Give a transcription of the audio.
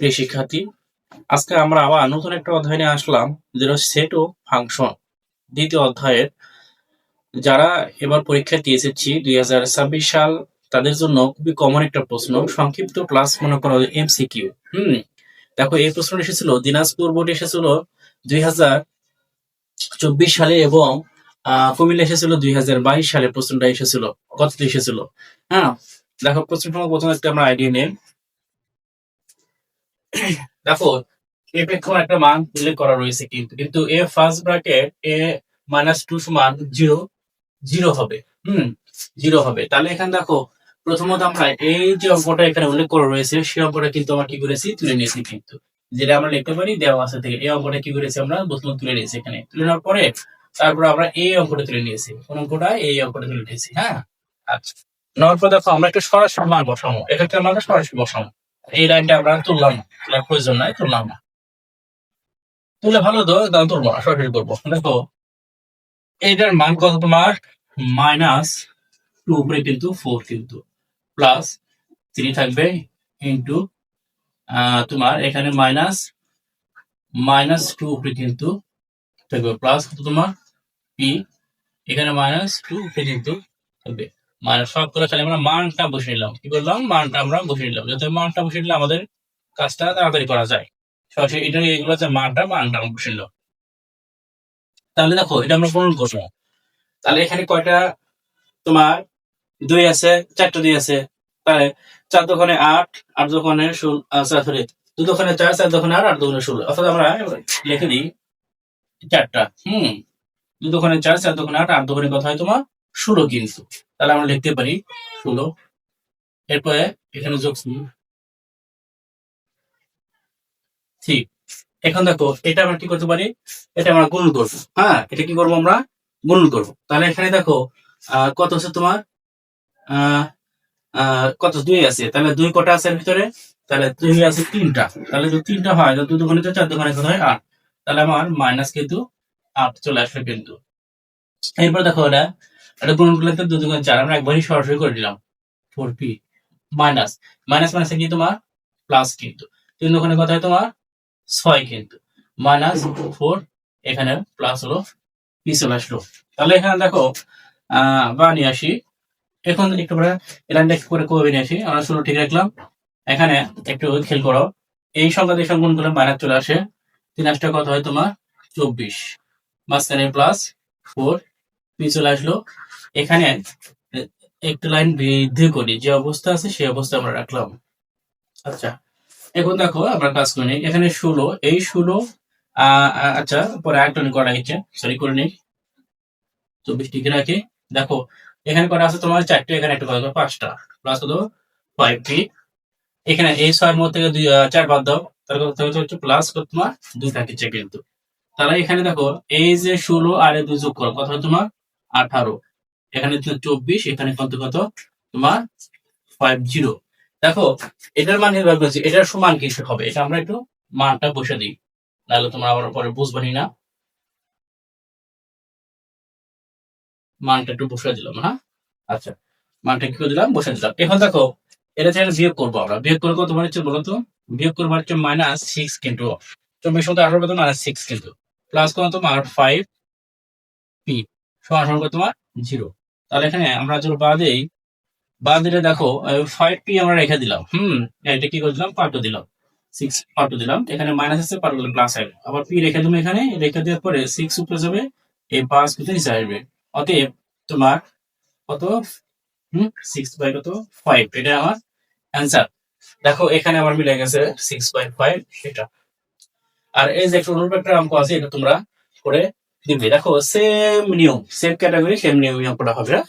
প্রিয় শিক্ষার্থী, আজকে আমরা আবার নতুন একটা অধ্যায় আসলাম, যেটা সেট ও ফাংশন দ্বিতীয় অধ্যায়ের যারা এবার পরীক্ষা দিয়েছি দুই হাজার ছাব্বিশ সাল, তাদের জন্য খুবই কমন একটা প্রশ্ন, সংক্ষিপ্ত ক্লাস মনে করো এমসিকিউ হুম? দেখো, এই প্রশ্নটা এসেছিল, দিনাজপুর বোর্ডে এসেছিল দুই হাজার চব্বিশ সালে এবং কুমিল্লা এসেছিল দুই হাজার বাইশ সালে প্রশ্নটা এসেছিল কত এসেছিল। হ্যাঁ? দেখো প্রশ্নটা প্রথমে একটা আমরা আইডিয়া নেই। দেখো এফ এর একটা মান উল্লেখ করা রয়েছে কিন্তু কিন্তু a first bracket a minus two সমান জিরো জিরো হবে। হুম জিরো হবে। তাহলে এখানে দেখো, প্রথমত আমরা এই যে অঙ্কটা এখানে উল্লেখ করা রয়েছে সেই অঙ্কটা কিন্তু আমরা কি করেছি, তুলে নিয়েছি কিন্তু। যেটা আমরা লিখতে পারি, দেওয়া আছে থেকে। এই অঙ্কটা কি করেছি আমরা, প্রথম তুলে নিয়েছি এখানে। তুলে নেওয়ার পরে, তারপর আমরা এই অঙ্কটা তুলে নিয়েছি। কোন অঙ্কটা? এই অঙ্কটা তুলে নিয়েছি হ্যাঁ? আচ্ছা। নেওয়ার পর দেখো, আমরা একটা সরাসরি মান বসাবো এক্ষেত্রে আমরা সরাসরি বসাবো। এই লাইনটা আমরা তুললাম না। প্রয়োজন নাই, তুললাম না। তুলে ভালো তো দাম তুলবো না, সরাসরি করব। দেখো এইটার মান কত তোমার? মাইনাস টু উপরে কিন্তু ফোর কিন্তু। প্লাস থ্রি থাকবে ইন্টু তোমার এখানে মাইনাস মাইনাস টু উপরে কিন্তু থাকবে। প্লাস কত তোমার? পি। এখানে মাইনাস টু উপরে কিন্তু থাকবে। মানে সব করে তাহলে আমরা মানটা বসে নিলাম। কি বললাম মানটা আমরা বসে নিলাম। যাতে মানটা বসে নিলে আমাদের কাজটা তাড়াতাড়ি করা যায়। সরাসরি এটা এগুলো যে মানটা মানটা আমরা বসে নিলাম। তাহলে দেখো, এটা আমরা পূরণ করব? তাহলে এখানে কয়টা? তোমার দুই আছে, চারটা দুই আছে। তাহলে চার দোকানে আট আট দোকানে সরি দু দোকানে চার চার দোকানে আট আট দোকানে ষোলো অর্থাৎ আমরা লিখে দিই চারটা। হুম, দু দোকানে চার চার দোকানে আট আট দোকানে কথা হয় তোমার? ষোলো কিন্তু। তাহলে আমরা লিখতে পারি ষোলো। এরপরে এখানে যোগ ঠিক। এখন দেখো, এটা আমরা কি করতে পারি? এটা আমরা গুণ করব। হ্যাঁ এটা কি করব আমরা? গুণ করব। তাহলে এখানে দেখো কত আছে তোমার? কত? দুই আছে। তাহলে দুই কটা আছে ভিতরে? তাহলে দুই আছে তিনটা। তাহলে যদি তিনটা হয় তো দুই তো চার দোকানে কত হয়? আট। তাহলে আমার মাইনাস কিন্তু আট চলে আসবে কিন্তু। এরপর দেখো এটা এটা গুণ করলে তো দুই দোকানে চার, আমরা একবারই সরাসরি করে দিলাম ফোর পি মাইনাস মাইনাস মাইনাসে কি তোমার? প্লাস কিন্তু। তিন দোকানে কত হয় তোমার ছয় কিন্তু। মাইনাস ফোর এখানে প্লাস হলো পি চলে আসলো। তাহলে এখানে দেখো, আহ, বা নিয়ে আসি। এখন একটু করে এলাইনটা একটু করে কবে নিয়ে আসি? আমরা শুরু ঠিক রাখলাম। এখানে একটু খেল করো, এই সংখ্যা দিয়ে সংখ্যা গুলো মাইনাস চলে আসে। তিন আসটা কত হয় তোমার? চব্বিশ। মাঝখানে প্লাস ফোর চলে আসলো। এখানে একটু লাইন বৃদ্ধি করি। যে অবস্থা আছে সেই অবস্থা আমরা রাখলাম। আচ্ছা এখন দেখো আমরা কাজ করে এখানে ষোলো। এই ষোলো আচ্ছা পরে আরেকটা করা হয়েছে। সরি করে নিই। চব্বিশ টিকে রাখি দেখো, এখানে করা আছে তোমার চারটে, এখানে একটা কত পাঁচটা। প্লাস কত ফাইভ পি এখানে এই ছয়ের মধ্যে থেকে দুই চার বাদ দাও। তাহলে কত হচ্ছে প্লাস তোমার দুই থাকছে কিন্তু। তাহলে এখানে দেখো, এই যে ষোলো আর দুই যোগ করো হয় তোমার? আঠারো। এখানে হচ্ছে চব্বিশ, এখানে কত কত? তোমার ফাইভ জিরো দেখো, এটার মান নির্ভর করছে, এটার সমান কিছু হবে? এটা আমরা একটু মানটা বসে দিই। নাহলে তোমরা আবার পরে বুঝবানি না। মানটা একটু বসে দিলাম হ্যাঁ? আচ্ছা মানটা কি করে দিলাম? বসে দিলাম। এখন দেখো, এটা থেকে বিয়োগ করব আমরা। বিয়োগ করে কত মানে বলো তো? বিয়োগ করব হচ্ছে মাইনাস সিক্স কিন্তু। চব্বিশ মতো আঠারো কত মাইনাস সিক্স কিন্তু। প্লাস কত তোমার ফাইভ পি সমান কত তোমার জিরো। তাহলে এখানে আমরা যদি বাদেই বাদ দিলে দেখো ফাইভ পি আমরা রেখে দিলাম। হুম, এটা কি করে দিলাম? পার্ট দিলাম। সিক্স পার্ট দিলাম। এখানে মাইনাস আছে পার্ট প্লাস আসবে। আবার পি রেখে দিলাম এখানে, রেখে দেওয়ার পরে সিক্স উপরে যাবে এই পাঁচ কিন্তু নিচে আসবে। অতএব তোমার কত? হুম সিক্স বাই কত? ফাইভ এটা আমার অ্যান্সার দেখো, এখানে আমার মিলে গেছে সিক্স বাই ফাইভ এটা। আর এই যে একটা অঙ্ক আছে, এটা তোমরা করে দিবে দেখো সেম নিয়ম সেম ক্যাটাগরি সেম নিয়ম করা হবে হ্যাঁ?